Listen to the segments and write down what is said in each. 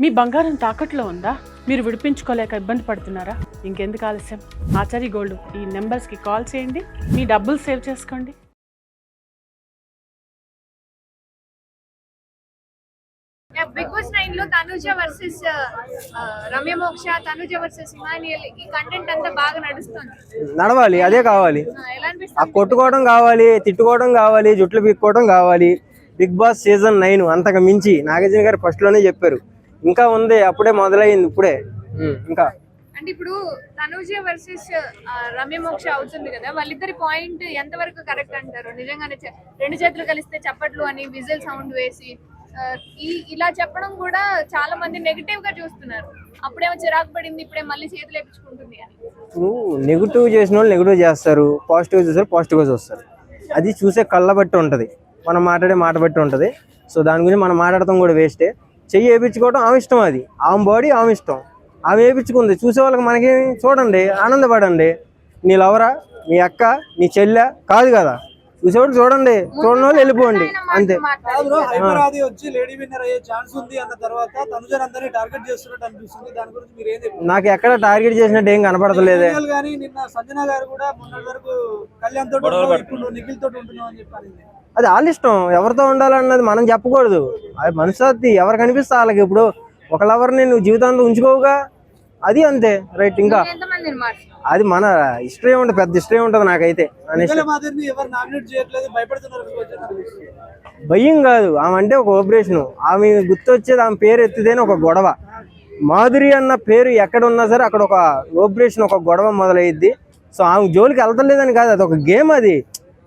మీ బంగారం తాకట్లో ఉందా? మీరు విడిపించుకోలేక ఇబ్బంది పడుతున్నారా? ఇంకెందుకు ఆలస్యం? ఆచారి గోల్డ్ ఈ నెంబర్స్కి కాల్ చేయండి. మీ డబ్బులు సేవ్ చేసుకోండి. బిగ్ బాస్ నైన్లో Tanuja versus Ramya Moksha Tanuja versus Emmanuel ఈ కంటెంట్ అంతా బాగా నడుస్తుంది. నడవాలి అదే కావాలి. ఆ, కొట్టుకోవడం కావాలి తిట్టుకోవడం కావాలి జుట్లు పీక్కోవడం కావాలి. బిగ్ బాస్ సీజన్ నైన్ అంతకు మించి నాగార్జున గారు ఫస్ట్లోనే చెప్పారు. ఇంకా ఉంది అప్పుడే మొదలైంది ఇప్పుడే. ఇంకా. అంటే ఇప్పుడు తనుజ వర్సెస్ రమ్య మోక్ష అవుతుంది కదా వాళ్ళిద్దరి పాయింట్ ఎంత వరకు కరెక్ట్ అంటారు? నిజంగానే రెండు చేతులు కలిస్తే చప్పట్లు అని విజిల్ సౌండ్ వేసి ఈ ఇలా చెప్పడం కూడా చాలా మంది నెగిటివ్గా చూస్తున్నారు. అప్పుడేమో చిరాకు పడింది ఇప్పుడే మళ్ళీ చేతులు వేపించుకుంటుంది అని. ఇప్పుడు నెగిటివ్ చేసిన వాళ్ళు నెగిటివ్ చేస్తారు పాజిటివ్ చేస్తారు పాజిటివ్గా చూస్తారు. అది చూసే కళ్ళ బట్టి ఉంటుంది. మనం మాట్లాడే మాట బట్టి ఉంటుంది. సో దాని గురించి మనం మాట్లాడటం కూడా వేస్టే చెయ్యి వేయించుకోవడం ఆమె ఇష్టం అది. ఆమె బాడీ ఆమె ఇష్టం. ఆమె వేయించుకుంది చూసే వాళ్ళకి మనకి చూడండి ఆనందపడండి. నీ లవరా మీ అక్క నీ చెల్లె కాదు కదా. చూసేవాడు చూడండి. చూడని వాళ్ళు వెళ్ళిపోండి అంతే. కాదు బ్రో హైపర్ ఆది వచ్చి లేడీ విన్నర్ అయ్యే ఛాన్స్ ఉంది అన్న తర్వాత తనుజన్ అందరినీ టార్గెట్ చేస్తున్నట్టు అనిపిస్తుంది. దాని గురించి మీరు ఏం చెప్తారు నాకు ఎక్కడ టార్గెట్ చేసినట్టు ఏం కనపడతలేదే. ఇమాన్యుయల్ గానీ నిన్న సంజన గారు కూడా మొన్నటి వరకు కళ్యాణ్ తోటి ఉన్నావు, ఇప్పుడు నిఖిల్ తోటి ఉంటున్నావు అని చెప్పారు అది వాళ్ళ ఇష్టం. ఎవరితో ఉండాలన్నది మనం చెప్పకూడదు. అది మనసాత్తి ఎవరు కనిపిస్తే వాళ్ళకి. ఇప్పుడు ఒక లవర్ని నువ్వు జీవితాంతం ఉంచుకోవుగా. అది అంతే. రైట్ ఇంకా అది మన హిస్టరీ ఉంటుంది పెద్ద హిస్టరీ ఉంటుంది నాకైతే. భయం కాదు ఆమె అంటే ఒక ఆపరేషన్ ఆమె గుర్తొచ్చేది ఆమె పేరు ఎత్తితేనే ఒక గొడవ. మాధురి అన్న పేరు ఎక్కడ ఉన్నా సరే అక్కడ ఒక ఆపరేషన్ ఒక గొడవ మొదలయ్యిద్ది. సో ఆమె జోలికి వెళ్తలేదని కాదు అది ఒక గేమ్ అది.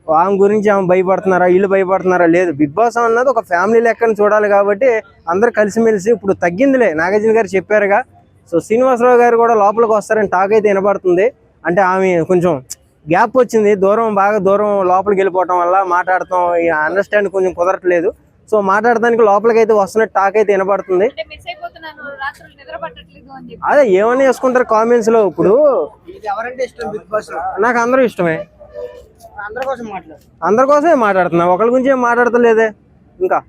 ఆమె గురించి ఆమె భయపడుతున్నారా వీళ్ళు భయపడుతున్నారా లేదు. బిగ్ బాస్ అన్నది ఒక ఫ్యామిలీ లెక్కన చూడాలి కాబట్టి అందరు కలిసిమెలిసి ఇప్పుడు తగ్గిందిలే. నాగార్జున గారు చెప్పారుగా సో శ్రీనివాసరావు గారు కూడా లోపలికి వస్తారని టాక్ అయితే వినబడుతుంది. అంటే ఆమె కొంచెం గ్యాప్ వచ్చింది. దూరం బాగా దూరం లోపలికి వెళ్ళిపోవటం వల్ల మాట్లాడటం అండర్స్టాండ్ కొంచెం కుదరట్లేదు. సో మాట్లాడడానికి లోపలికి అయితే వస్తున్నట్టు టాక్ అయితే వినబడుతుంది. అంటే మిస్ అయిపోతున్నాను. రాత్రులు నిద్ర పట్టట్లేదు అని చెప్పి. అదే ఏమని వేసుకుంటారు కామెంట్స్లో ఇప్పుడు? ఇది ఎవరంటే ఇష్టం బిగ్ బాస్లో? నాకు అందరూ ఇష్టమే. అందరి కోసం మాట్లాడు. అందరి కోసమే మాట్లాడుతున్నా. ఒకరి గురించి ఏం మాట్లాడతలేదే? ఇంకా.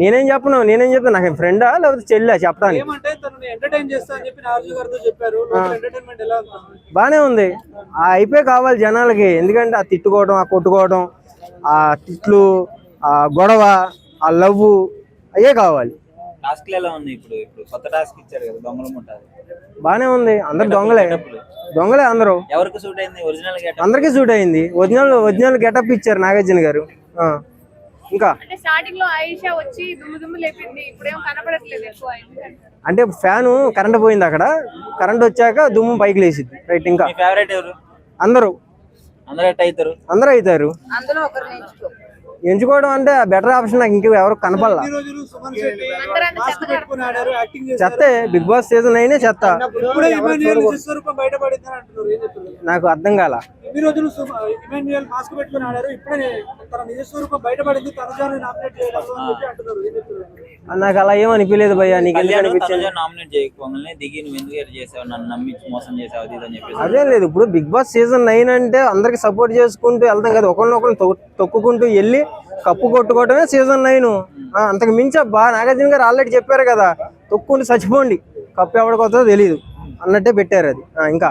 నేనేం చెప్పను నేనేం చెప్తాను నాకు ఫ్రెండా లేకపోతే చెల్లా చెప్పడానికి? ఏమంటే తనని ఎంటర్టైన్ చేస్తా అని చెప్పి నాగార్జున గారితో చెప్పారు. ఎంటర్టైన్మెంట్ ఎలా ఉంది బానే ఉంది. ఆ అయిపోయి కావాలి జనాలకి. ఎందుకంటే ఆ తిట్టుకోవడం ఆ కొట్టుకోవడం ఆ తిట్లు ఆ గొడవ ఆ లవ్ అయ్యే కావాలి. టాస్క్లు ఎలా ఉన్నాయి ఇప్పుడు? ఇప్పుడు కొత్త టాస్క్ ఇచ్చారు కదా దొంగలు ఉంటుంది బానే ఉంది. అందరు దొంగలే. దొంగలే అందరూ. ఎవరికి సూట్ అయింది? ఒరిజినల్ గెటప్ అందరికీ సూట్ అయింది. ఒరిజినల్ ఒరిజినల్ గెటప్ ఇచ్చారు నాగార్జున గారు. ఆ. ఇంకా? అంటే స్టార్టింగ్లో ఆయిషా వచ్చి దుమ్ము దుమ్ము లేపింది. ఇప్పుడేమో కనపడట్లేదు ఎక్కువ అంటే ఫ్యాను కరెంట్ పోయింది అక్కడ. కరెంట్ వచ్చాక దుమ్ము పైకి లేచిద్ది రైట్ ఇంకా? మీ ఫేవరెట్ ఎవరు? అందరూ. అందరూ అవుతారు? అందరూ అవుతారు. అందులో ఒకరిని ఎంచుకో. ఎంచుకోవడం అంటే బెటర్ ఆప్షన్ నాకు ఇంకా ఎవరు కనపడలా. చెత్తే బిగ్ బాస్ సీజన్ అయినే చెత్త. నాకు అర్థం కాల. ఇన్ని రోజులు ఇమాన్యుయల్ మాస్క్ పెట్టుకుని ఆడారు? ఇప్పుడే తన నిజ స్వరూపం బయటపడింది తనుజాని నామినేట్ చేయలేదు అని చెప్పి అంటున్నారు నాకు అలా ఏం అనిపించలేదు భయ్యా నీకు నామినేట్ చేయకపోగానే దిగి నువ్వు ఎందుకు చేసావు? నన్ను నమ్మించి మోసం చేసావు అని చెప్పేసి. అదే లేదు ఇప్పుడు బిగ్ బాస్ సీజన్ నైన్ అంటే అందరికి సపోర్ట్ చేసుకుంటూ వెళ్తాం కదా ఒకరినొకరిని తొ- తొక్కుకుంటూ వెళ్ళి కప్పు కొట్టుకోవడమే సీజన్ నైన్. అంతకు మించి అబ్బా నాగార్జున గారు ఆల్రెడీ చెప్పారు కదా తొక్కుంటూ చచ్చిపోండి కప్పు ఎవరికొస్తుందో తెలియదు అన్నట్టే పెట్టారు అది. ఇంకా.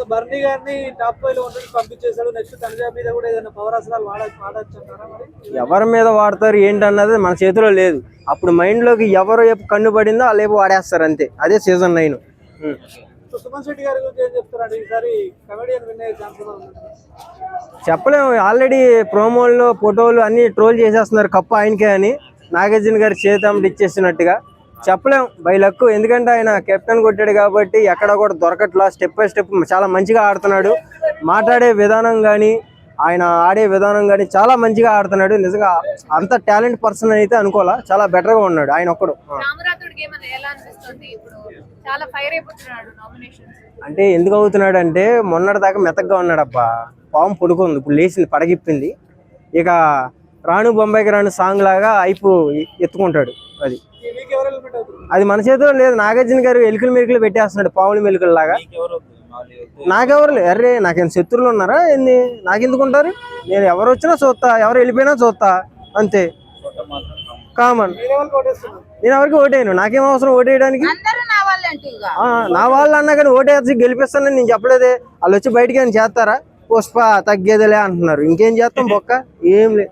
సో బర్నీ గారిని టాప్ ఫైవ్లో ఉండడానికి పంపించేశాడు. నెక్స్ట్ తనుజా మీద కూడా ఏదైనా పవర్ వాడచ్చు అంటారా మరి? ఎవరి మీద వాడతారు ఏంటన్నది మన చేతిలో లేదు. అప్పుడు మైండ్లోకి ఎవరు వైపు కన్ను పడిందో వాళ్ళు వైపు వాడేస్తారు అంతే. అదే season nine so Suman Shetty గారి గురించి ఏం చెప్తారండి ఈసారి కమెడియన్ విన్ అయ్యే ఛాన్స్ ఉంది? చెప్పలేము. ఆల్రెడీ ప్రోమోల్లో ఫోటోలు అన్ని ట్రోల్ చేసేస్తున్నారు. కప్పు ఆయనకే అని. నాగార్జున గారి చేతమ్మటి ఇచ్చేసినట్టుగా. చెప్పలేం. By luck. ఎందుకంటే ఆయన కెప్టెన్ కొట్టాడు కాబట్టి ఎక్కడ కూడా దొరకట్లా. స్టెప్ బై స్టెప్ చాలా మంచిగా ఆడుతున్నాడు. మాట్లాడే విధానం కానీ ఆయన ఆడే విధానం కానీ చాలా మంచిగా ఆడుతున్నాడు. నిజంగా అంత టాలెంట్ పర్సన్ అయితే అనుకోవాలా? చాలా బెటర్గా ఉన్నాడు ఆయన ఒక్కడు. అంటే ఎందుకు అవుతున్నాడు అంటే మొన్నటి దాకా మెత్తగా ఉన్నాడు అబ్బా పాము పడుకుంది. ఇప్పుడు లేచింది పడగిప్పింది. ఇక రాను బొంబాయికి రాను సాంగ్ లాగా అయిపు ఎత్తుకుంటాడు అది. అది మన చేతిలో లేదు. నాగార్జున గారు ఎలుకలు మెలుకలు పెట్టేస్తున్నాడు పాములు మెలుకలు లాగా. నాకెవరు అరే నాకేం శత్రువులు ఉన్నారా? ఏంది? నాకెందుకుంటారు? నేను ఎవరు వచ్చినా చూస్తా. ఎవరు వెళ్ళిపోయినా చూస్తా. అంతే. కామన్. నేను ఎవరికి ఓటేయను. నాకేం అవసరం ఓటేయడానికి? అందరూ నా వాళ్ళు అన్నా కానీ ఓటేసి గెలిపిస్తానని నేను చెప్పలేదే. వాళ్ళు వచ్చి బయటికి చేస్తారా? పుష్ప తగ్గేదిలే అంటున్నారు. ఇంకేం చేస్తాం బొక్క? ఏం లేదు